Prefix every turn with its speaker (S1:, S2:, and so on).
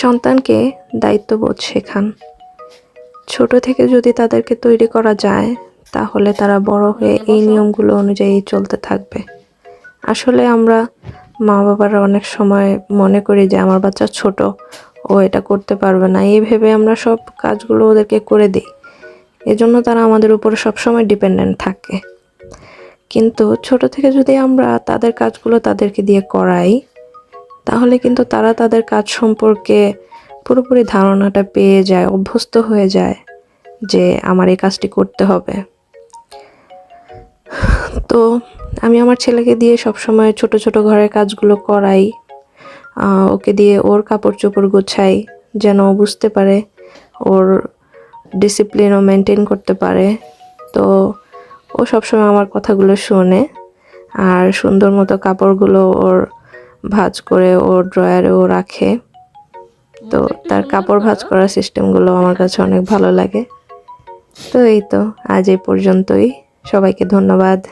S1: সন্তানকে দায়িত্ববোধ শেখান। ছোট থেকে যদি তাদেরকে তৈরি করা যায়, তাহলে তারা বড় হয়ে এই নিয়মগুলো অনুযায়ী চলতে থাকবে। আসলে আমরা মা বাবারা অনেক সময় মনে করি যে, আমার বাচ্চা ছোট, ও এটা করতে পারবে না। এই ভেবে আমরা সব কাজগুলো ওদেরকে করে দিই। এজন্য তারা আমাদের উপরে সবসময় ডিপেন্ডেন্ট থাকে। কিন্তু ছোট থেকে যদি আমরা তাদের কাজগুলো তাদেরকে দিয়ে করাই তাহলে কিন্তু তারা তাদের কাজ সম্পর্কে পুরোপুরি ধারণাটা পেয়ে যায়, অভ্যস্ত হয়ে যায় যে আমার এই কাজটি করতে হবে। তো আমি আমার ছেলেকে দিয়ে সবসময় ছোট ছোট ঘরের কাজগুলো করাই ওকে দিয়ে ওর কাপড় চোপড় গোছাই যেন ও বুঝতে পারে, ওর ডিসিপ্লিনও মেনটেন করতে পারে। তো ও সবসময় আমার কথাগুলো শোনে, আর সুন্দর মতো কাপড়গুলো ওর ভাঁজ করে ওর ও রাখে। তো তার কাপড় ভাঁজ করার সিস্টেমগুলো আমার কাছে অনেক ভালো লাগে। তো এই তো, আজ এই পর্যন্তই। সবাইকে ধন্যবাদ।